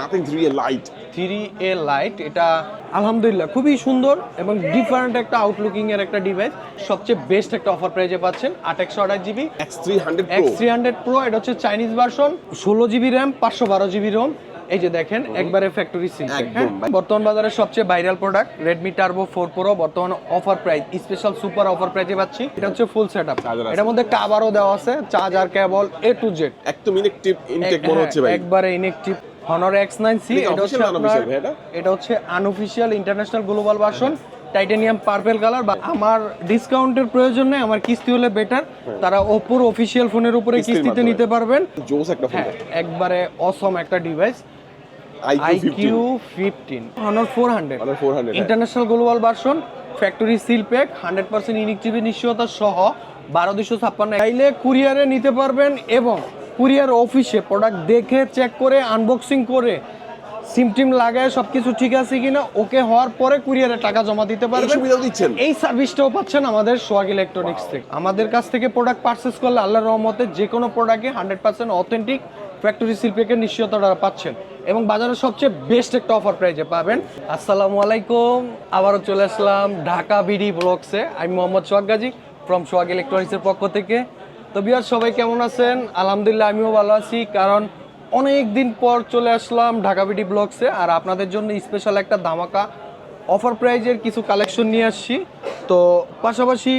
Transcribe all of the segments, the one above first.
Nothing three A lite three A lite এটা আলহামদুলিল্লাহ খুবই সুন্দর এবং ডিফারেন্ট একটা আউটলুকিং এর একটা ডিভাইস সবচেয়ে বেস্ট একটা অফার প্রাইজে পাচ্ছেন আট একশো আঠাশ GB X three hundred X three hundred pro এটা হচ্ছে চাইনিজ ভার্সন ষোলো জিবি র্যাম পাঁচশো বারো জিবি রোম এই যে দেখেন একবারে ফ্যাক্টরি সিল বর্তমান বাজারে সবচেয়ে viral product Redmi Turbo four pro বর্তমানে offer price special super offer প্রাইজে পাচ্ছি। এটা হচ্ছে ফুল সেট আপ এটার মধ্যে কাভারও দেওয়া আছে charger cable A to Z একদম ইলেকট্রিক ইনটেক মনে হচ্ছে ভাই। একবারে inactive Honor X nine C এটা হচ্ছে এটা? হচ্ছে unofficial international global version titanium purple colour বা আমার ডিসকাউন্টের প্রয়োজন নেই আমার কিস্তি হলে বেটার তারা ওপোর অফিসিয়াল ফোনের উপরে কিস্তিতে নিতে পারবেন। জোস একটা ফোন হ্যাঁ একবারে অসম একটা device iQOO fifteen Honor four hundred Honor 400, হ্যাঁ। International global version factory seal pack hundred percent inactive নিশ্চয়তা সহ বারো দুশো ছাপ্পান্ন। চাইলে কুরিয়ারে নিতে পারবেন এবং কুরিয়ার অফিসে প্রোডাক্ট দেখে চেক করে আনবক্সিং করে সিম টিম লাগায় সবকিছু ঠিক আছে কিনা ওকে হওয়ার পরে কুরিয়ারে টাকা জমা দিতে পারবেন। সুবিধাও দিচ্ছেন? এই সার্ভিসটাও পাচ্ছেন আমাদের সোয়াগ ইলেকট্রনিক্স থেকে। আমাদের কাছ থেকে প্রোডাক্ট পারচেস করলে আল্লাহর রহমতে যে কোনো প্রোডাক্টে হান্ড্রেড পার্সেন্ট অথেন্টিক ফ্যাক্টরি শিল্পীকে নিশ্চয়তা পাচ্ছেন। এবং বাজারে সবচেয়ে বেস্ট একটা অফার প্রাইজে পাবেন। আসসালামু আলাইকুম আবারও চলে আসলাম ঢাকা বিডি ব্লগসে। আমি মোহাম্মদ সোহাগ গাজী ফ্রম সোহাগ ইলেকট্রনিক্সের পক্ষ থেকে। তো বিয়ার সবাই কেমন আছেন? আলহামদুলিল্লাহ আমিও ভালো আছি, কারণ অনেক দিন পর চলে আসলাম ঢাকা বিডি ব্লগসে, আর আপনাদের জন্য স্পেশাল একটা ধামাকা অফার প্রাইজের কিছু কালেকশন নিয়ে আসছি। তো পাশাপাশি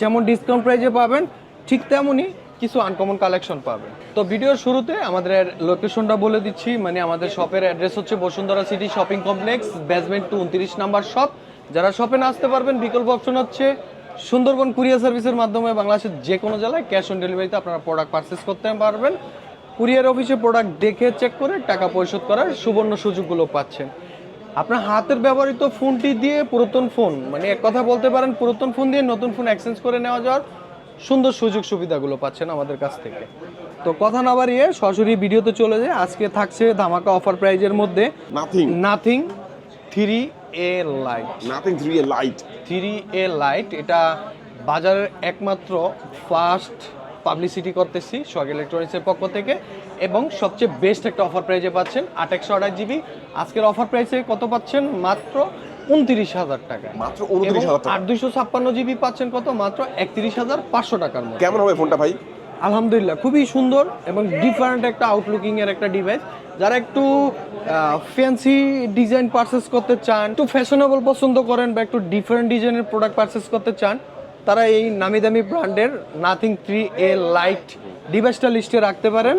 যেমন ডিসকাউন্ট প্রাইজে পাবেন, ঠিক তেমনই কিছু আনকমন কালেকশন পাবেন। তো ভিডিওর শুরুতে আমাদের লোকেশনটা বলে দিচ্ছি মানে আমাদের শপের অ্যাড্রেস হচ্ছে Bashundhara city shopping complex basement two উনত্রিশ নাম্বার শপ যারা শপে না আসতে পারবেন, বিকল্প অপশন হচ্ছে সুন্দরবন কুরিয়ার সার্ভিসের মাধ্যমে বাংলাদেশের যে কোনো জেলায় ক্যাশ অন ডেলিভারিতে আপনারা প্রোডাক্ট পারচেস করতে পারবেন। কুরিয়ার অফিসে প্রোডাক্ট দেখে চেক করে টাকা পরিশোধ করার সুবর্ণ সুযোগগুলো পাচ্ছেন। আপনার হাতের ব্যবহৃত ফোনটি দিয়ে পুরাতন ফোন মানে এক কথা বলতে পারেন পুরাতন ফোন দিয়ে নতুন ফোন এক্সচেঞ্জ করে নেওয়া যাওয়ার সুন্দর সুযোগ সুবিধাগুলো পাচ্ছেন আমাদের কাছ থেকে। তো কথা না বাড়িয়ে সরাসরি ভিডিওতে চলে যায় আজকে থাকছে ধামাকা অফার প্রাইজের মধ্যে nothing nothing three A lite nothing three A lite three A lite এটা বাজারের একমাত্র ফার্স্ট পাবলিসিটি করতেছি সোহাগ ইলেকট্রনিক্সের পক্ষ থেকে। এবং সবচেয়ে বেস্ট একটা অফার প্রাইজে পাচ্ছেন আট একশো আঠাশ জিবি আজকের অফার প্রাইসে কত পাচ্ছেন? মাত্র উনত্রিশ হাজার টাকা। মাত্র 29,000 টাকা। আট দুইশো ছাপ্পান্ন জিবি পাচ্ছেন কত? মাত্র একত্রিশ হাজার পাঁচশো টাকার মধ্যে কেমন হবে ফোনটা ভাই? আলহামদুলিল্লাহ খুবই সুন্দর এবং ডিফারেন্ট একটা আউটলুকিং এর একটা ডিভাইস যারা একটু ফ্যান্সি ডিজাইন পারচেস করতে চান একটু ফ্যাশনেবল পছন্দ করেন বা একটু ডিফারেন্ট ডিজাইনের প্রোডাক্ট পারচেস করতে চান তারা এই নামি দামি ব্র্যান্ডের নাথিং থ্রি এ লাইট ডিভাইসটা লিস্টে রাখতে পারেন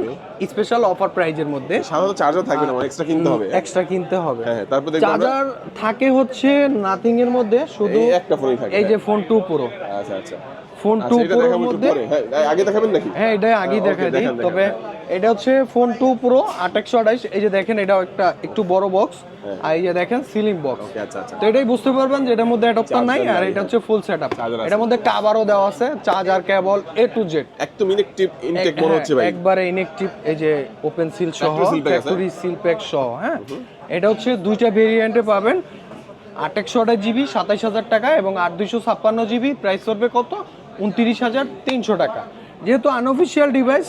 স্পেশাল অফার প্রাইজের মধ্যে। সাধারণত চার্জার থাকবে না এক্সট্রা কিনতে হবে? এক্সট্রা কিনতে হবে। হ্যাঁ হ্যাঁ, তারপর চার্জার থাকে হচ্ছে নাথিং এর মধ্যে শুধু এই একটা ফোনই থাকে এই যে ফোন টু প্রো আচ্ছা আচ্ছা। ফোন আচ্ছা, টু প্রোর মধ্যে হ্যাঁ আগে দেখাবেন নাকি? হ্যাঁ এটা আগেই Okay, দেখা দিই। তবে এটা হচ্ছে ফোন টু প্রো আট একশো আঠাইশ এই যে দেখেন এটা একটা একটু বড় বক্স আর এই যে দেখেন সিলিং বক্স আচ্ছা আচ্ছা। তো এটাই বুঝতে পারবেন যে এটার মধ্যে অ্যাডাপ্টার নাই আর এটা হচ্ছে ফুল সেট আপ এটার মধ্যে কাভারও দেওয়া আছে charger cable A to Z একদম ইলেকট্রিক ইনটেক মনে হচ্ছে ভাই। হ্যাঁ, একবারে ইনেকটিভ এই যে ওপেন সিল সহ? ফ্যাক্টরি সিল প্যাক সহ হ্যাঁ। এটা হচ্ছে দুইটা ভেরিয়েন্টে পাবেন। আট একশো আঠাশ জিবি সাতাইশ হাজার টাকা এবং আট দুইশো ছাপ্পান্ন জিবি প্রাইস পড়বে কত? উনত্রিশ হাজার তিনশো টাকা। যেহেতু আনঅফিসিয়াল ডিভাইস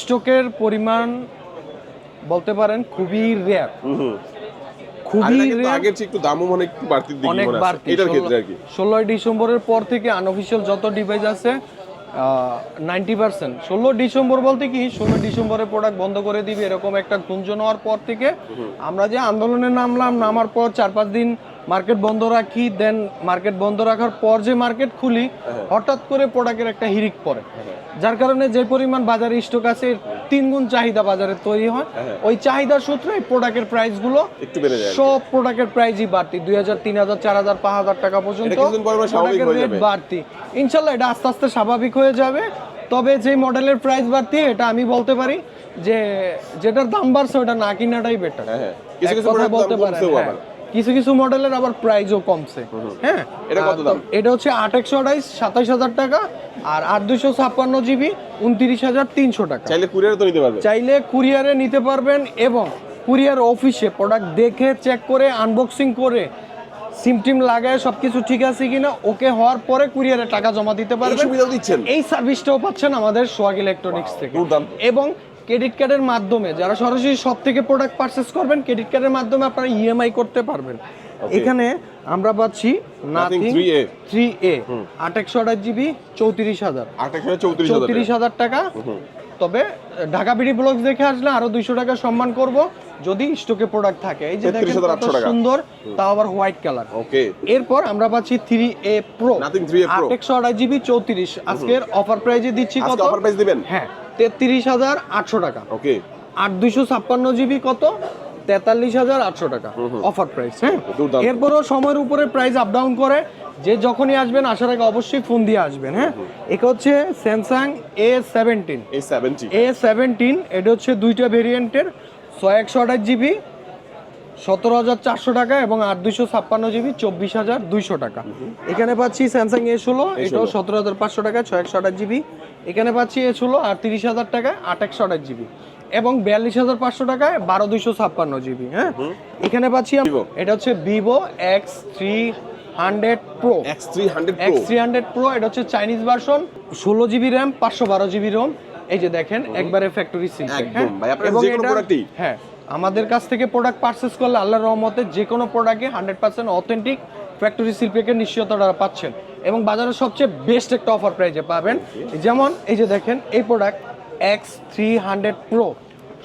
স্টকের পরিমাণ বলতে পারেন খুবই রেয়ার খুবই আগের চেয়ে একটু দামও মনে একটু দিকে অনেক বাড়তি। এটার ক্ষেত্রে আর কি। ষোলোই ডিসেম্বরের পর থেকে আনঅফিসিয়াল যত ডিভাইস আছে নাইনটি পার্সেন্ট ষোলো ডিসেম্বর বলতে কি ষোলো ডিসেম্বরের প্রোডাক্ট বন্ধ করে দিবে এরকম একটা গুঞ্জন হওয়ার পর থেকে আমরা যে আন্দোলনে নামলাম নামার পর চার পাঁচ দিন মার্কেট বন্ধ রাখি দেন মার্কেট বন্ধ রাখার পর যে মার্কেট খুলি হঠাৎ করে প্রোডাক্টের একটা হিরিক পড়ে। যার কারণে যে পরিমাণ বাজারে স্টক আছে তিন গুণ চাহিদা বাজারে তৈরি হয়। ওই চাহিদার সূত্রে প্রোডাক্টের প্রাইসগুলো একটু বেড়ে যায় আর কি। সব প্রোডাক্টের প্রাইসই বাড়তি। দুই হাজার তিন হাজার চার হাজার পাঁচ হাজার টাকা পর্যন্ত প্রোডাক্টের রেট বাড়তি। ইনশাল্লাহ এটা আস্তে আস্তে স্বাভাবিক হয়ে যাবে। তবে যে মডেলের প্রাইস বাড়তি এটা আমি বলতে পারি যে যেটার দাম বাড়ছে ওটা না কিনাটাই বেটার হ্যাঁ হ্যাঁ। কিছু কিছু আবার। কিছু কিছু মডেলের আবার প্রাইসও কমছে। হ্যাঁ? এটা কত দাম? এটা হচ্ছে আট একশো আঠাইশ সাতাইশ হাজার টাকা আর আট দুশো ছাপ্পান্ন জিবি উনত্রিশ হাজার তিনশো টাকা। চাইলে কুরিয়ারে তো নিতে পারবে। চাইলে কুরিয়ারে নিতে পারবেন এবং কুরিয়ার অফিসে প্রোডাক্ট দেখে চেক করে আনবক্সিং করে সিম টিম লাগায় সবকিছু ঠিক আছে কিনা ওকে হওয়ার পরে কুরিয়ারে টাকা জমা দিতে এই পারবেন সুবিধাও দিচ্ছেন। এই সার্ভিসটাও পাচ্ছেন আমাদের সোয়াগ ইলেকট্রনিক্স থেকে। এবং ক্রেডিট কার্ডের মাধ্যমে যারা সরাসরি সব থেকে প্রোডাক্ট পারচেস করবেন ক্রেডিট কার্ডের মাধ্যমে আপনারা ইএমআই করতে পারবেন। এখানে আমরা পাচ্ছি নাথিং থ্রি এ আঠাশ জিবি চৌত্রিশ হাজার। চৌত্রিশ হাজার। টাকা। তবে ঢাকা বিডি ব্লগস দেখে আসলে আরও দুইশো টাকা সম্মান করব যদি স্টকে প্রোডাক্ট থাকে। এই যে দেখেন 33,800 কত টাকা। সুন্দর তাও আবার হোয়াইট কালার ওকে এরপর আমরা পাচ্ছি three A pro Nothing 3A Pro। আট একশো আঠাশ জিবি চৌত্রিশ। আজকের অফার প্রাইজে দিচ্ছি কত? অফার প্রাইস দিবেন? হ্যাঁ। তেত্রিশ হাজার আটশো টাকা। ওকে। আট দুইশো ছাপ্পান্ন জিবি কত? তেতাল্লিশ হাজার আটশো টাকা অফার প্রাইস হ্যাঁ। এরপরও সময়ের উপরে প্রাইস আপ ডাউন করে। যে যখনই আসবেন আসার আগে অবশ্যই ফোন দিয়ে আসবেন হ্যাঁ? এটা হচ্ছে Samsung A seventeen A seventy A seventeen এটা হচ্ছে দুইটা ভেরিয়েন্টের ছয় একশো আঠাশ জিবি সতেরো হাজার চারশো টাকা এবং আট দুইশো ছাপ্পান্ন জিবি চব্বিশ হাজার দুইশো টাকা। এখানে পাচ্ছি স্যামসাং এ ষোলো এটাও সতেরো হাজার পাঁচশো টাকা ছয় একশো আঠাশ জিবি। এখানে পাচ্ছি এ ষোলো আর তিরিশ হাজার টাকায় আট একশো আঠাশ জিবি। এবং বিয়াল্লিশ হাজার পাঁচশো টাকায় বারো দুইশো ছাপ্পান্ন জিবি হ্যাঁ? এখানে পাচ্ছি এটা হচ্ছে Vivo X three hundred pro X three hundred X three hundred pro এটা হচ্ছে চাইনিজ ভার্সন ষোলো জিবি র্যাম পাঁচশো বারো জিবি রোম এই যে দেখেন একবারে ফ্যাক্টরি যে কোনো প্রোডাক্টই? হ্যাঁ। আমাদের কাছ থেকে প্রোডাক্ট পারচেস করলে আল্লাহর রহমতে যে কোনো প্রোডাক্টে হান্ড্রেড পার্সেন্ট অথেন্টিক ফ্যাক্টরি শিল্পীকে নিশ্চয়তা পাচ্ছেন। এবং বাজারের সবচেয়ে বেস্ট একটা অফার প্রাইজে পাবেন। যেমন এই যে দেখেন এই product X three hundred pro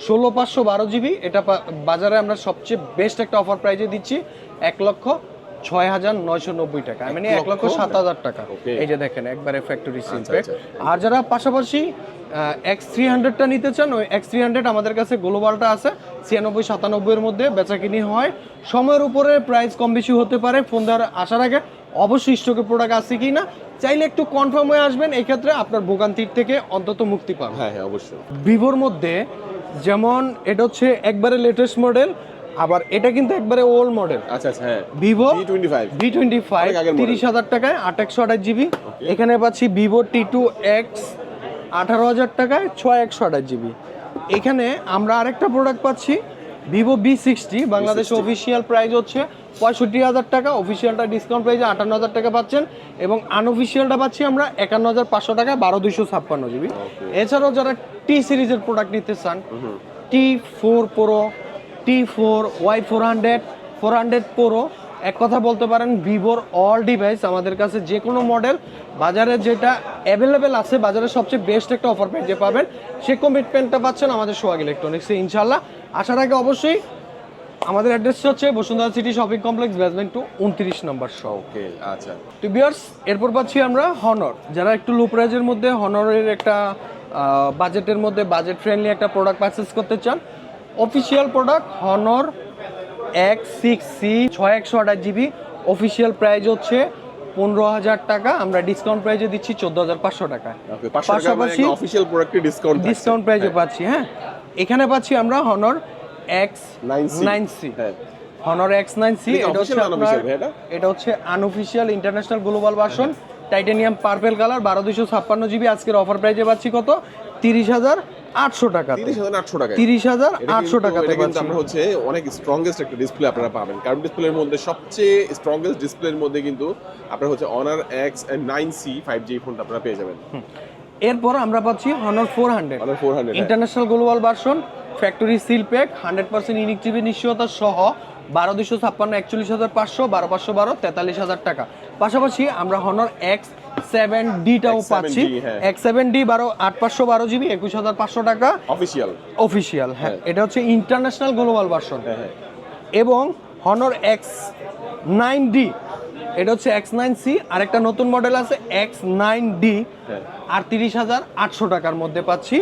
ষোলো পাঁচশো বারো জিবি এটা বাজারে আমরা সবচেয়ে বেস্ট একটা অফার প্রাইজে দিচ্ছি এক লক্ষ ছয় হাজার নয়শো নব্বই টাকা। মানে এক লক্ষ সাত হাজার টাকা। এই যে দেখেন একবারে ফ্যাক্টরি সিল আচ্ছা, আচ্ছা। আর যারা পাশাপাশি এক্স থ্রি হান্ড্রেডটা নিতে চান ওই এক্স থ্রি হান্ড্রেড আমাদের কাছে গ্লোবালটা আছে ছিয়ানব্বই সাতানব্বইয়ের মধ্যে বেচাকিনি হয়। সময়ের উপরে প্রাইস কম বেশি হতে পারে ফোন দেওয়ার আসার আগে। অবশ্যই স্টকে প্রোডাক্ট আছে কি না চাইলে একটু কনফার্ম হয়ে আসবেন এক্ষেত্রে আপনার ভোগান্তির থেকে অন্তত মুক্তি পাবেন। হ্যাঁ হ্যাঁ অবশ্যই। ভিভোর মধ্যে যেমন এটা হচ্ছে একবারে লেটেস্ট মডেল আবার এটা কিন্তু একবারে ওল্ড মডেল আচ্ছা আচ্ছা হ্যাঁ। Vivo G twenty five V twenty five. তিরিশ হাজার টাকায় আট একশো আঠাশ জিবি এখানে পাচ্ছি ভিভো টি টু এক্স আঠারো হাজার টাকায় ছয় একশো আঠাশ জিবি। এখানে আমরা আরেকটা প্রোডাক্ট পাচ্ছি Vivo B sixty Bangladesh official price হচ্ছে পঁয়ষট্টি হাজার টাকা অফিসিয়ালটা ডিসকাউন্ট প্রাইসে আটান্ন হাজার টাকা পাচ্ছেন এবং আনঅফিসিয়ালটা পাচ্ছি আমরা একান্ন হাজার পাঁচশো টাকা বারো দুইশো ছাপ্পান্ন জিবি। এছাড়াও যারা টি সিরিজের প্রোডাক্ট নিতে চান T four pro T four Y four hundred four hundred pro এক কথা বলতে পারেন ভিভোর অল ডিভাইস আমাদের কাছে যে কোনো মডেল বাজারে যেটা অ্যাভেলেবেল আছে বাজারে সবচেয়ে বেস্ট একটা অফার পেয়ে পাবেন সে কমিটমেন্টটা পাচ্ছেন আমাদের সোহাগ ইলেকট্রনিক্সে ইনশাল্লাহ আসার আগে অবশ্যই আমাদের অ্যাড্রেস হচ্ছে Bashundhara city shopping complex basement two উনত্রিশ নম্বর শপ ওকে আচ্ছা। তো বিয়ার্স এরপর পাচ্ছি আমরা হনর যারা একটু লো প্রাইজের মধ্যে হনরের একটা বাজেটের মধ্যে বাজেট ফ্রেন্ডলি একটা প্রোডাক্ট পারচেস করতে চান অফিসিয়াল প্রোডাক্ট হনর এক সিক্স সি ছয় একশো আঠাশ জিবি অফিসিয়াল প্রাইস হচ্ছে পনেরো হাজার টাকা। আমরা ডিসকাউন্ট প্রাইজে দিচ্ছি চোদ্দ হাজার পাঁচশো টাকা। মানে পাশাপাশি অফিসিয়াল প্রোডাক্টে ডিসকাউন্ট ডিসকাউন্ট প্রাইজে পাচ্ছি হ্যাঁ। এখানে পাচ্ছি আমরা Honor X 9C nine C হ্যাঁ। হনর এক্স নাইন সি এটা হচ্ছে? এটা? হচ্ছে unofficial international global version titanium purple colour বারো দুশো ছাপ্পান্ন জিবি আজকের অফার প্রাইজে পাচ্ছি কত? তিরিশ হাজার আটশো টাকা তিরিশ হাজার আটশো টাকা তিরিশ হাজার আটশো টাকাতে কিন্তু আমরা হচ্ছে অনেক স্ট্রংগেস্ট একটা ডিসপ্লে আপনারা পাবেন। কারণ ডিসপ্লের মধ্যে সবচেয়ে স্ট্রংগেস্ট ডিসপ্লের মধ্যে কিন্তু আপনার হচ্ছে Honor X nine C five G ফোনটা আপনারা পেয়ে যাবেন। এরপর আমরা পাচ্ছি Honor four hundred Honor four hundred international global version factory seal pack hundred percent unique GB নিশ্চয়তা সহ বারো দুশো ছাপ্পান্ন একচল্লিশ হাজার পাঁচশো বারো পাঁচশো বারো তেতাল্লিশ হাজার টাকা। পাশাপাশি আমরা হনর এক্স সেভেন ডিটাও X7D, পাচ্ছি। হ্যাঁ। এক্স সেভেন ডি বারো আট পাঁচশো বারো জিবি একুশ হাজার পাঁচশো টাকা। অফিসিয়াল অফিসিয়াল হ্যাঁ। হ্যাঁ। এটা হচ্ছে ইন্টারন্যাশনাল গ্লোবাল ভার্সন হ্যাঁ হ্যাঁ। এবং হনর এক্স নাইন ডি এটা হচ্ছে এক্স নাইন সি আরেকটা নতুন মডেল আছে এক্স নাইন ডি হ্যাঁ। আর তিরিশ হাজার আটশো টাকার মধ্যে পাচ্ছি।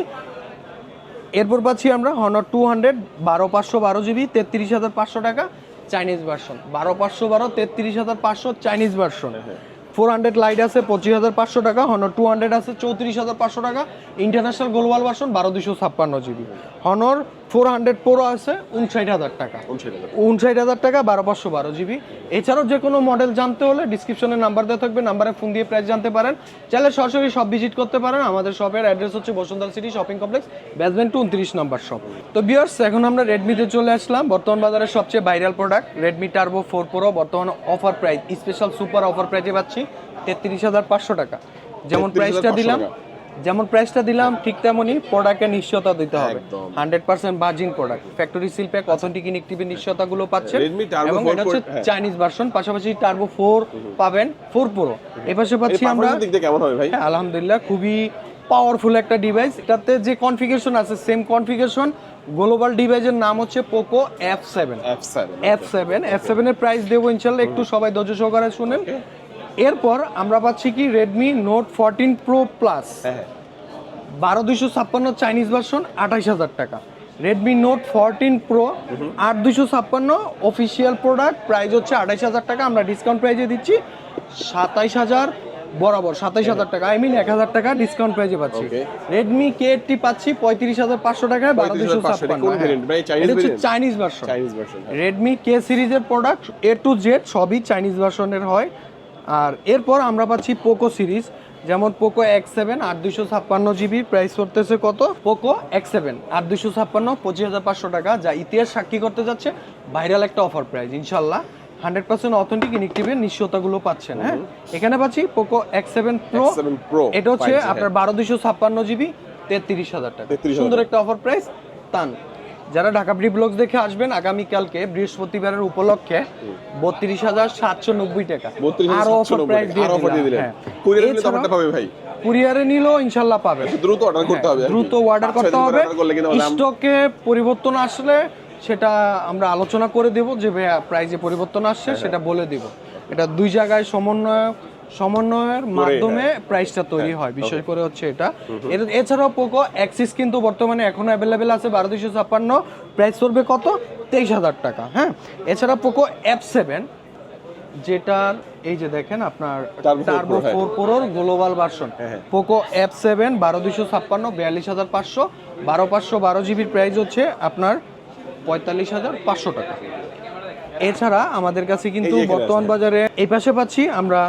এরপর পাচ্ছি আমরা হনর টু হান্ড্রেড বারো পাঁচশো বারো জিবি তেত্রিশ হাজার পাঁচশো টাকা চাইনিজ ভার্সন বারো পাঁচশো বারো তেত্রিশ হাজার পাঁচশো Chinese version four hundred lite আছে, পঁচিশ হাজার পাঁচশো টাকা হনর টু হান্ড্রেড আছে, চৌত্রিশ হাজার পাঁচশো টাকা ইন্টারন্যাশনাল গ্লোবাল ভার্সন বারো দুশো ছাপ্পান্ন GB. Honor four hundred pro আছে উনষাট হাজার টাকা। উনষাট হাজার টাকা। বারো পাঁচশো বারো জিবি। এছাড়াও যে কোনো মডেল জানতে হলে ডিসক্রিপশনে নাম্বার দেওয়া থাকবে নাম্বারে ফোন দিয়ে প্রাইস জানতে পারেন। চাইলে সরাসরি সব ভিজিট করতে পারেন। আমাদের শপের অ্যাড্রেস হচ্ছে Bashundhara city shopping complex basement two উনত্রিশ নাম্বার শপ তো বিয়ার্স এখন আমরা রেডমিতে চলে আসলাম। বর্তমান বাজারের সবচেয়ে viral product Redmi Turbo four pro বর্তমানে offer price special super offer প্রাইজে পাচ্ছি তেত্রিশ হাজার পাঁচশো টাকা। যেমন প্রাইসটা দিলাম। যেমন প্রাইসটা দিলাম ঠিক তেমনই প্রোডাক্টের নিশ্চয়তা দিতে হবে। Hundred percent virgin product factory seal pack authentic ইনেকটিভের নিশ্চয়তাগুলো পাচ্ছেন। এবং এটা হচ্ছে হ্যাঁ। চাইনিজ ভার্সন পাশাপাশি টার্বো ফোর পাবেন ফোর প্রো এপাশে পাচ্ছি আমরা হ্যাঁ, আলহামদুলিল্লাহ খুবই পাওয়ারফুল একটা ডিভাইস এটাতে যে কনফিগারেশন আছে সেম কনফিগারেশন গ্লোবাল ডিভাইসের নাম হচ্ছে Poco F seven F seven F seven F সেভেনের প্রাইস দেবো ইনশাল্লাহ একটু সবাই ধৈর্য সহকারে শুনেন। এরপর আমরা পাচ্ছি কি Redmi Note fourteen pro plus বারো দুইশো ছাপ্পান্ন চাইনিজ ভার্সন আঠাইশ হাজার টাকা। রেডমি নোট ফোরটিন প্রো আট দুশো ছাপ্পান্ন অফিসিয়াল প্রোডাক্ট প্রাইস হচ্ছে আঠাইশ হাজার টাকা। আমরা ডিসকাউন্ট প্রাইজে দিচ্ছি সাতাইশ হাজার বরাবর সাতাইশ হাজার টাকা। আই মিন এক হাজার টাকা ডিসকাউন্ট প্রাইজে পাচ্ছি। রেডমি কে এইটটি পাচ্ছি পঁয়ত্রিশ হাজার পাঁচশো টাকায় বারো দুশো 35,500 ছাপ্পান্ন। কোন variant? ভাই? Chinese এটা হচ্ছে Chinese version Chinese version Redmi K সিরিজের প্রোডাক্ট এ টু জেড সবই চাইনিজ ভার্সনের হয়। আর এরপর আমরা পাচ্ছি পোকো সিরিজ। যেমন পোকো এক্স সেভেন আট দুশো ছাপ্পান্ন জিবি প্রাইস করতেছে কত? পোকো এক্স সেভেন আট দুশো ছাপ্পান্ন পঁচিশ হাজার পাঁচশো টাকা। যা ইতিহাস সাক্ষী করতে যাচ্ছে ভাইরাল একটা অফার প্রাইস ইনশাল্লাহ হান্ড্রেড পার্সেন্ট অথেন্টিক ইনেকটিভের নিশ্চয়তাগুলো পাচ্ছেন হ্যাঁ? এখানে পাচ্ছি Poco X seven pro pro এটা হচ্ছে আপনার বারো দুশো ছাপ্পান্ন জিবি তেত্রিশ হাজার টাকা। 33,000 সুন্দর একটা অফার প্রাইস তান। যারা ঢাকা ব্রি ব্লগস দেখে আসবেন আগামীকালকে বৃহস্পতিবারের উপলক্ষে বত্রিশ হাজার সাতশো নব্বই টাকা। আরও অফার প্রাইস দিয়ে দিলেন। হ্যাঁ। ভাই। কুরিয়ারে নিলেও ইনশাল্লাহ পাবে দ্রুত অর্ডার করতে হবে। দ্রুত অর্ডার করতে হবে। স্টকে পরিবর্তন আসলে সেটা আমরা আলোচনা করে দেব যে প্রাইজে পরিবর্তন আসছে হ্যাঁ, সেটা বলে দিব। এটা দুই জায়গায় সমন্বয় সমন্বয়ের মাধ্যমে হ্যাঁ। প্রাইসটা তৈরি হয় বিশেষ করে হচ্ছে এটা। এছাড়াও পোকো অ্যাক্সিস কিন্তু বর্তমানে এখনও অ্যাভেলেবেল আছে বারো দুশো ছাপ্পান্ন। প্রাইস পড়বে কত? তেইশ হাজার টাকা হ্যাঁ। এছাড়া পোকো এফ সেভেন যেটার এই যে দেখেন আপনার টার্বো হ্যাঁ। ফোর প্রোর গ্লোবাল ভার্সন হ্যাঁ, হ্যাঁ। পোকো এফ সেভেন বারো দুশো ছাপ্পান্ন বিয়াল্লিশ হাজার পাঁচশো। বারো পাঁচশো বারো জিবির প্রাইস হচ্ছে আপনার পঁয়তাল্লিশ হাজার পাঁচশো টাকা। এছাড়া আমাদের কাছে কিন্তু বর্তমান বাজারে এই পাশে পাচ্ছি আমরা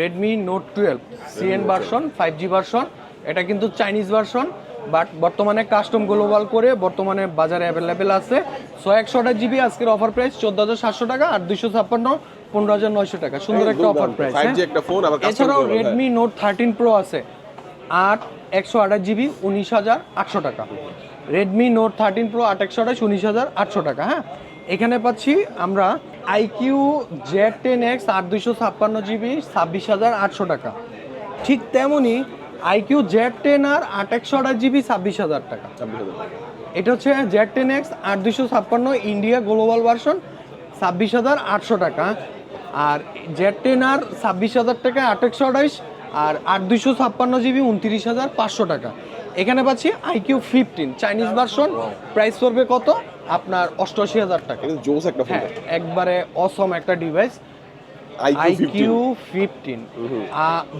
Redmi Note twelve CN version five G version এটা কিন্তু চাইনিজ ভার্সন বাট বর্তমানে কাস্টম গ্লোবাল করে বর্তমানে বাজারে অ্যাভেলেবেল আছে। ছয় একশো আঠাশ জিবি আজকের অফার প্রাইস চোদ্দ হাজার সাতশো টাকা আর দুশো ছাপ্পান্ন পনেরো হাজার নয়শো টাকা। সুন্দর একটা অফার প্রাইস একটা ফোন এছাড়াও রেডমি নোট থার্টিন প্রো আছে আট একশো আঠাশ জিবি উনিশ হাজার আটশো টাকা। রেডমি নোট থার্টিন প্রো আট একশো আঠাশ উনিশ হাজার আটশো টাকা হ্যাঁ? এখানে পাচ্ছি আমরা আইকিউ জেড টেন এক্স আট দুশো ছাপ্পান্ন জিবি ছাব্বিশ হাজার আটশো টাকা। ঠিক তেমনই আইকিউ জেড টেন আর আট একশো আঠাশ জিবি ছাব্বিশ হাজার টাকা। এটা হচ্ছে জেড টেন এক্স আট দুশো ছাপ্পান্ন ইন্ডিয়া গ্লোবাল ভার্সন ছাব্বিশ হাজার আটশো টাকা। আর জেড টেন আর ছাব্বিশ হাজার টাকা আট একশো আঠাইশ আর আট দুশো ছাপ্পান্ন জিবি উনত্রিশ হাজার পাঁচশো টাকা। এখানে পাচ্ছি iQOO fifteen Chinese version price পড়বে কত? আপনার অষ্টআশি হাজার টাকা। জোস একটা ফোন হ্যাঁ একবারে অসম একটা ডিভাইস আইকিউ ফিফটিন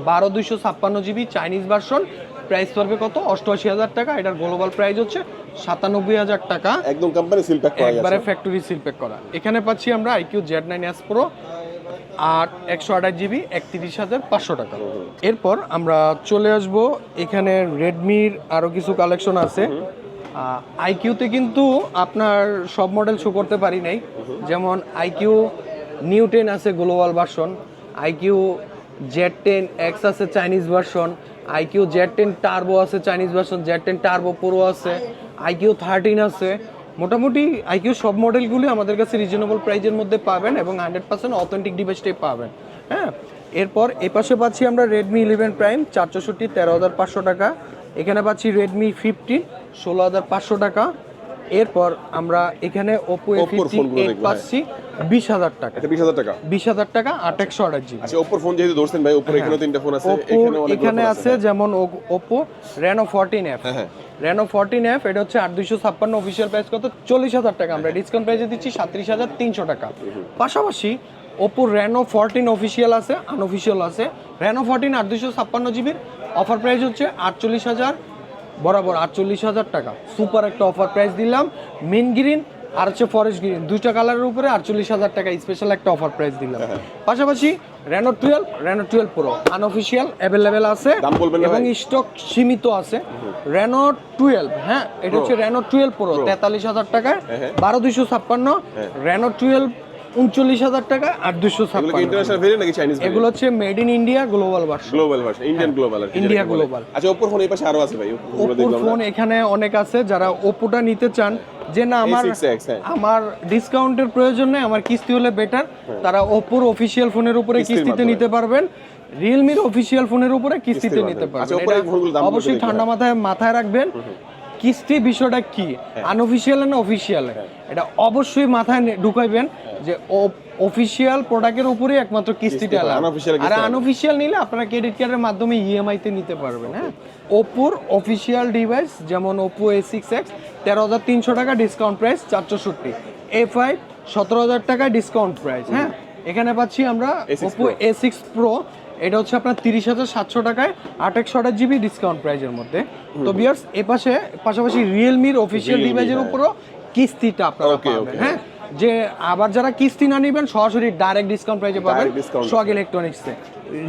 বারো দুইশো ছাপ্পান্ন জিবি চাইনিজ ভার্সন প্রাইস পড়বে কত? অষ্টআশি হাজার টাকা এটার গ্লোবাল প্রাইস হচ্ছে সাতানব্বই হাজার টাকা। একদম কোম্পানি সিল প্যাক করা একবারে ফ্যাক্টরি সিল প্যাক করা। এখানে পাচ্ছি আমরা iQOO Z nine S pro আট একশো আঠাশ জিবি একত্রিশ হাজার পাঁচশো টাকা। এরপর আমরা চলে আসব এখানে রেডমির আরও কিছু কালেকশন আছে। আইকিউতে কিন্তু আপনার সব মডেল শো করতে পারি নাই। যেমন আইকিউ নিউ টেন আছে global version iQOO Z ten X আছে Chinese version iQOO Z ten turbo আছে Chinese version Z ten turbo pro আছে আইকিউ থার্টিন আছে। মোটামুটি আইকিউ সব মডেলগুলি আমাদের কাছে রিজনেবল প্রাইজের মধ্যে পাবেন এবং হান্ড্রেড পার্সেন্ট অথেন্টিক ডিভাইসটাই পাবেন। হ্যাঁ এরপর এপাশে পাচ্ছি আমরা রেডমি ইলেভেন প্রাইম চার চৌষট্টি তেরো হাজার পাঁচশো টাকা। এখানে পাচ্ছি রেডমি ফিফটিন ষোলো হাজার পাঁচশো টাকা। এরপর আমরা এখানে ওপো হ্যাঁ। পাচ্ছি বিশ হাজার টাকা। বিশ হাজার টাকা? বিশ হাজার টাকা আট একশো আঠাশ জিবি। আচ্ছা ওপ্পোর ফোন যেহেতু ধরছেন ভাই ওপ্পোর এখানেও তিনটা ফোন আছে এখানে আছে। যেমন ওপো রেনো ফোরটিন এফ হ্যাঁ, হ্যাঁ। রেনো ফোরটিন এফ এটা হচ্ছে আট দুইশো ছাপ্পান্ন অফিসিয়াল প্রাইস কত? চল্লিশ হাজার টাকা। আমরা ডিসকাউন্ট প্রাইসে দিচ্ছি সাত্রিশ হাজার তিনশো টাকা। পাশাপাশি ওপো রেনো ফোরটিন অফিসিয়াল আছে আনঅফিসিয়াল আছে। রেনো ফোরটিন আট দুইশো ছাপ্পান্ন জিবির অফার প্রাইস হচ্ছে আটচল্লিশ হাজার বরাবর আটচল্লিশ হাজার টাকা। সুপার একটা অফার প্রাইস দিলাম। মেন গ্রিন আর হচ্ছে ফরেস্ট গ্রিন দুইটা কালারের উপরে আটচল্লিশ হাজার টাকা স্পেশাল একটা অফার প্রাইস দিলাম। পাশাপাশি Reno twelve Reno twelve pro unofficial available আছে। এবং স্টক সীমিত আছে। রেনো টুয়েলভ হ্যাঁ এটা হচ্ছে রেনো টুয়েলভ প্রো তেতাল্লিশ হাজার টাকায় হ্যাঁ, হ্যাঁ। বারো দুইশো ছাপ্পান্ন। রেনো টুয়েলভ উনচল্লিশ হাজার টাকা আর দুশো ইন্টারন্যাশনাল ভেরিয়েন্ট নাকি চাইনিজ এগুলো হচ্ছে made in India global version global version Indian global আর কি India যেটাকে বলে। global। আচ্ছা ওপোর ফোন এই পাশে আরও আছে ভাই ওপোর ফোন এখানে অনেক আছে যারা ওপোটা নিতে চান যে না আমার A6X, হ্যাঁ। আমার ডিসকাউন্টের প্রয়োজন নেই আমার কিস্তি হলে বেটার তারা ওপোর অফিসিয়াল ফোনের উপরে কিস্তিতে নিতে পারবেন। রিয়েলমির অফিসিয়াল ফোনের উপরে কিস্তিতে নিতে আচ্ছা, পারবেন কত অবশ্যই ঠান্ডা মাথায় মাথায় রাখবেন। কিস্তি বিষয়টা কি? হ্যাঁ। আনঅফিসিয়াল না অফিসিয়াল এটা অবশ্যই মাথায় ঢুকাইবেন যে অফিসিয়াল প্রোডাক্টের উপরে একমাত্র কিস্তিটা আর আনঅফিসিয়াল নিলে আপনারা ক্রেডিট কার্ডের মাধ্যমে ইএমআই তে নিতে পারবেন হ্যাঁ? ওপোর অফিসিয়াল ডিভাইস যেমন ওপো এ সিক্স এক্স তেরো হাজার তিনশো টাকা ডিসকাউন্ট প্রাইস চারশোষট্টি এ ফাইভ সতেরো হাজার টাকা ডিসকাউন্ট প্রাইস হ্যাঁ? এখানে পাচ্ছি আমরা A6 Oppo Pro। A six pro এটা হচ্ছে আপনার তিরিশ হাজার সাতশো টাকায় আট একশো আট জিবি ডিসকাউন্ট প্রাইজের মধ্যে। তো বিয়ার্স এ পাশে পাশাপাশি রিয়েলমির অফিসিয়াল ডিভাইসের। উপরও কিস্তিটা আপনারা পাবেন হ্যাঁ? যে আবার যারা কিস্তি না নেবেন সরাসরি ডাইরেক্ট ডিসকাউন্ট প্রাইজে পাবেন। Swag ইলেকট্রনিক্সে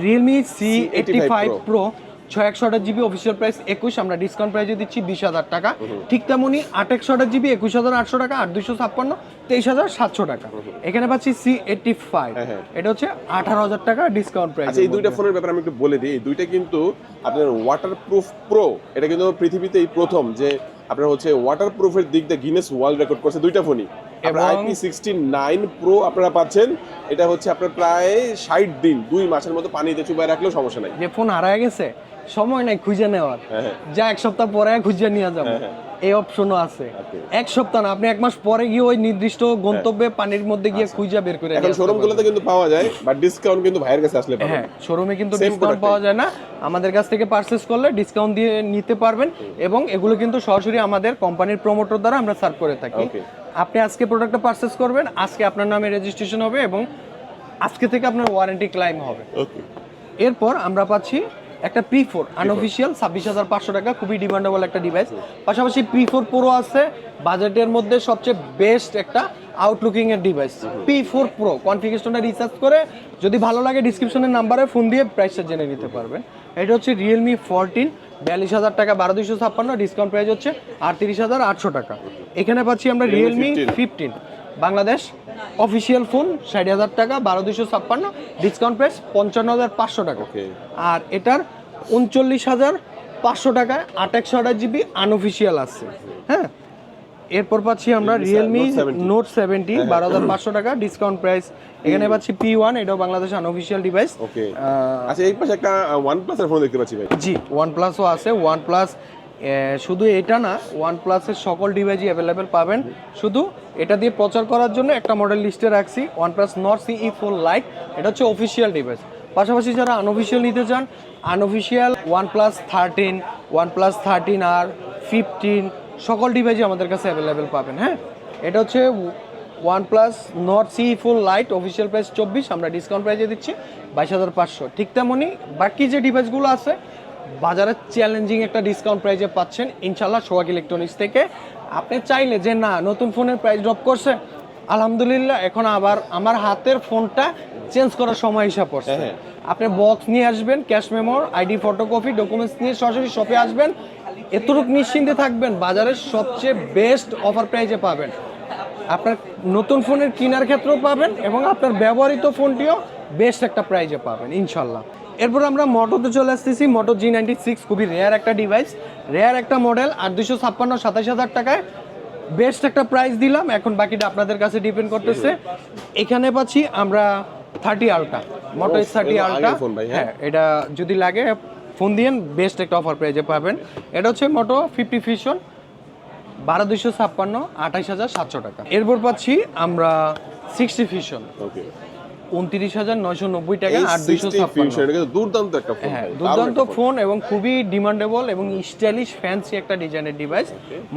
Realme C eighty five pro ছয় একশো আঠাশ জিবি অফিসিয়াল প্রাইস একুশ আমরা ডিসকাউন্ট প্রাইজে দিচ্ছি বিশ হাজার টাকা। ঠিক তেমনই আট একশো আঠাশ জিবি একুশ হাজার আটশো টাকা আর দুইশো ছাপ্পান্ন তেইশ হাজার সাতশো টাকা। এখানে পাচ্ছি সি এইটটি ফাইভ। এটা হচ্ছে আঠারো হাজার টাকা ডিসকাউন্ট প্রাইস আচ্ছা এই দুইটা ফোনের ব্যাপারে আমি একটু বলে দিই। এই দুইটা কিন্তু আপনার ওয়াটার প্রুফ প্রো এটা কিন্তু পৃথিবীতে এই প্রথম যে আপনার হচ্ছে ওয়াটার প্রুফের দিক দিয়ে গিনেস ওয়ার্ল্ড রেকর্ড করছে দুইটা ফোনই। এবং- আইপি সিক্সটি নাইন প্রো আপনারা পাচ্ছেন। এটা হচ্ছে আপনার প্রায় ষাট দিন দুই মাসের মতো পানিতে চুবাই রাখলেও সমস্যা নাই। যে ফোন হারায় গেছে সময় নাই খুঁজে নেওয়ার। হ্যাঁ, হ্যাঁ। যা এক সপ্তাহ পরে খুঁজে নিয়ে যাব। হ্যাঁ। এই অপশনও আছে। এক সপ্তাহ না আপনি এক মাস পরে গিয়ে ওই নির্দিষ্ট গন্তব্যে পানির মধ্যে গিয়ে খুঁজে বের করে এখন নিয়ে শোরুমগুলোতে কিন্তু পাওয়া যায় বাট ডিসকাউন্ট কিন্তু ভাইয়ের কাছে আসলে হ্যাঁ শোরুমে কিন্তু ডিসকাউন্ট পাওয়া যায় না। আমাদের কাছ থেকে পারচেস করলে ডিসকাউন্ট দিয়ে নিতে পারবেন এবং এগুলো কিন্তু সরাসরি আমাদের কোম্পানির প্রমোটর দ্বারা আমরা সার্ভ করে থাকি. আপনি আজকে প্রোডাক্টটা পারচেস করবেন আজকে আপনার নামে রেজিস্ট্রেশন হবে এবং আজকে থেকে আপনার ওয়ারেন্টি ক্লাইম হবে। ওকে এরপর আমরা পাচ্ছি একটা পি ফোর আনঅফিসিয়াল ছাব্বিশ হাজার পাঁচশো টাকা খুবই ডিমান্ডেবল একটা ডিভাইস পাশাপাশি পি ফোর পুরো আছে বাজেটের মধ্যে সবচেয়ে বেস্ট একটা আউটলুকিং এর ডিভাইস পি ফোর প্রো কনফিগেশনটা রিসার্চ করে যদি ভালো লাগে ডিসক্রিপশনের নাম্বারে ফোন দিয়ে প্রাইসটা জেনে নিতে পারবেন এটা হচ্ছে রিয়েলমি ফোরটিন বিয়াল্লিশ হাজার টাকা বারো দুইশো ছাপ্পান্ন ডিসকাউন্ট প্রাইস হচ্ছে আটত্রিশ হাজার আটশো টাকা। এখানে পাচ্ছি আমরা Realme fifteen Bangladesh official phone ষাট হাজার টাকা বারো দুইশো ছাপ্পান্ন ডিসকাউন্ট প্রাইস পঞ্চান্ন হাজার পাঁচশো টাকা। আর এটার উনচল্লিশ হাজার পাঁচশো টাকায় আট একশো আঠাশ জিবি আনঅফিসিয়াল আছে। হ্যাঁ? এরপর পাচ্ছি আমরা রিয়েলমি Note 70 নোট সেভেন্টি বারো হাজার পাঁচশো টাকা ডিসকাউন্ট প্রাইস এখানে পাচ্ছি পি ওয়ান এটাও বাংলাদেশ আনঅফিসিয়াল ডিভাইস ওকে আচ্ছা এই পাশে একটা ওয়ান প্লাসের ফোন দেখতে পাচ্ছি ভাই। জি ওয়ান প্লাসও আছে। ওয়ান প্লাস শুধু এটা না ওয়ান প্লাসের সকল ডিভাইসই অ্যাভেলেবেল পাবেন। শুধু এটা দিয়ে প্রচার করার জন্য একটা মডেল লিস্টে রাখছি OnePlus Nord CE four lite এটা হচ্ছে অফিসিয়াল ডিভাইস পাশাপাশি যারা আনঅফিসিয়াল নিতে চান unofficial OnePlus thirteen OnePlus thirteen আর ফিফটিন সকল ডিভাইসই আমাদের কাছে অ্যাভেলেবেল পাবেন হ্যাঁ? এটা হচ্ছে OnePlus Nord C four lite official price চব্বিশ আমরা ডিসকাউন্ট প্রাইসে দিচ্ছি বাইশ হাজার পাঁচশো। ঠিক তেমনই বাকি যে ডিভাইসগুলো আছে বাজারে চ্যালেঞ্জিং একটা ডিসকাউন্ট প্রাইজে পাচ্ছেন ইনশাল্লাহ সোহাগ ইলেকট্রনিক্স থেকে। আপনি চাইলে যে না নতুন ফোনের প্রাইস ড্রপ করছে আলহামদুলিল্লাহ এখন আবার আমার হাতের ফোনটা চেঞ্জ করার সময় হিসাব পড়ছে। হ্যাঁ। আপনি বক্স নিয়ে আসবেন ক্যাশ মেমোর আইডি ফটোকপি ডকুমেন্টস নিয়ে সরাসরি শপে আসবেন এতটুকু নিশ্চিন্তে থাকবেন বাজারের সবচেয়ে বেস্ট অফার প্রাইজে পাবেন। আপনার নতুন ফোনের কেনার ক্ষেত্রেও পাবেন এবং আপনার ব্যবহৃত ফোনটিও বেস্ট একটা প্রাইজে পাবেন ইনশাল্লাহ। এরপর আমরা মোটোতে চলে আসতেছি মোটো জি নাইনটি সিক্স খুবই রেয়ার একটা ডিভাইস রেয়ার একটা মডেল আর দুশো ছাপ্পান্ন সাতাশ হাজার টাকায় বেস্ট একটা প্রাইস দিলাম। এখন বাকিটা আপনাদের কাছে ডিপেন্ড করতেছে। এখানে পাচ্ছি আমরা থার্টি আলটা মোটো থার্টি আলটা? হ্যাঁ এটা যদি লাগে ফোন দিয়েন বেস্ট একটা অফার প্রাইজে পাবেন। এটা হচ্ছে মোটো ফিফটি ফিশন বারো দুইশো ছাপ্পান্ন আঠাইশ হাজার সাতশো টাকা। এরপর পাচ্ছি আমরা সিক্সটি ফিশন ওকে উনত্রিশ হাজার নয়শো নব্বই টাকা আর দুইশো 60 ছাপ্পান্ন Fusion, এটা কিন্তু দুর্দান্ত একটা ফোন হ্যাঁ দুর্দান্ত ফোন। এবং খুবই ডিমান্ডেবল এবং স্টাইলিশ ফ্যান্সি একটা ডিজাইনের ডিভাইস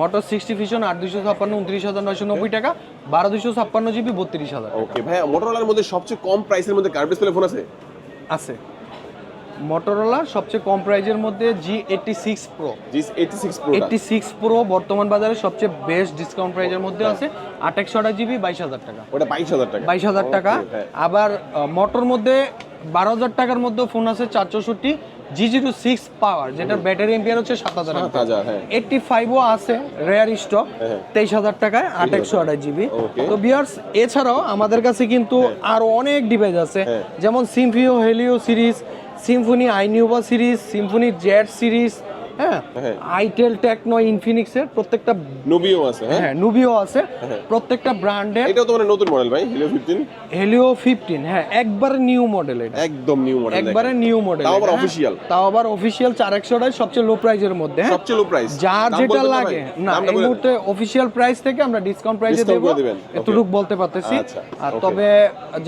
মোটর সিক্সটি ফিশন আট দুইশো ছাপ্পান্ন উনত্রিশ হাজার নয়শো নব্বই টাকা বারো দুইশো ছাপ্পান্ন জিবি বত্রিশ হাজার ওকে ভাই মোটরোলার মধ্যে সবচেয়ে কম প্রাইসের মধ্যে কার্ভ ডিসপ্লে ফোন আছে? আছে। মোটরোলা সবচেয়ে কম প্রাইজের মধ্যে G eighty six pro G 86 pro eighty six pro বর্তমান বাজারে সবচেয়ে বেস্ট ডিসকাউন্ট প্রাইজের মধ্যে আছে আট একশো আঠাশ জিবি বাইশ হাজার টাকা। ওটা 22000 টাকা। বাইশ হাজার টাকা। হ্যাঁ। আবার মোটর মধ্যে বারো হাজার টাকার মধ্যে ফোন আছে চার চৌষট্টি জি জিরো সিক্স পাওয়ার যেটার ব্যাটারি এম্পিয়ার হচ্ছে সাত হাজার সাত হাজার হ্যাঁ। এইটটি ফাইভও আছে রেয়ার স্টক হ্যাঁ। তেইশ হাজার টাকায় আট একশো আঠাশ জিবি তো বিয়ার্স এছাড়াও আমাদের কাছে কিন্তু আরও অনেক ডিভাইস আছে হ্যাঁ। যেমন সিম্ফিও হেলিও সিরিজ সিম্ফনি আইনিউভা সিরিজ সিম্ফনি জেড সিরিজ হ্যাঁ? হ্যাঁ। আইটেল টেকনো ইনফিনিক্সের প্রত্যেকটা নবিও আছে হ্যাঁ? হ্যাঁ নুবিও আছে। প্রত্যেকটা ব্র্যান্ডের এটাও তো মানে নতুন মডেল ভাই হিলিও ফিফটিন হেলিও ফিফটিন হ্যাঁ একবারে নিউ মডেল এটা। একদম নিউ মডেল একবারে নিউ মডেল তাও আবার official। তাও আবার একশোটাই সবচেয়ে লো প্রাইজের মধ্যে হ্যাঁ? সবচেয়ে লো প্রাইস যার যেটা লাগে। না এই মুহূর্তে অফিসিয়াল প্রাইস থেকে আমরা ডিসকাউন্ট প্রাইসে দেবো। এতটুকু বলতে পারতেছি। আচ্ছা, আর তবে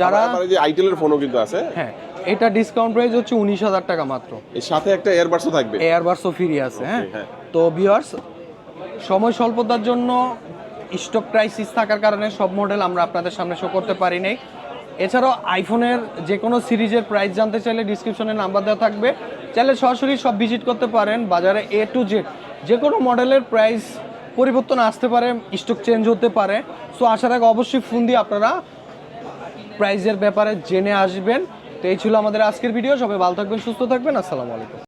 যারা আইটেলের ফোনও কিন্তু আছে। হ্যাঁ। এটা ডিসকাউন্ট প্রাইস হচ্ছে উনিশ হাজার টাকা মাত্র। এর সাথে একটা এয়ারবাডসও থাকবে। এয়ারবাসও ফ্রি আছে হ্যাঁ? হ্যাঁ। তো ভিউয়ার্স সময় স্বল্পতার জন্য স্টক ক্রাইসিস থাকার কারণে সব মডেল আমরা আপনাদের সামনে শো করতে পারি নাই। এছাড়াও আইফোনের যে কোনো সিরিজের প্রাইস জানতে চাইলে ডিসক্রিপশনে নাম্বার দেওয়া থাকবে। চাইলে সরাসরি সব ভিজিট করতে পারেন বাজারে এ টু জেড যে কোনো মডেলের প্রাইস পরিবর্তন আসতে পারে স্টক চেঞ্জ হতে পারে। সো আসার আগে অবশ্যই ফোন দিয়ে আপনারা প্রাইজের ব্যাপারে জেনে আসবেন। এই ছিল আমাদের আজকের ভিডিও সবাই ভালো থাকবেন সুস্থ থাকবেন। আসসালামু আলাইকুম।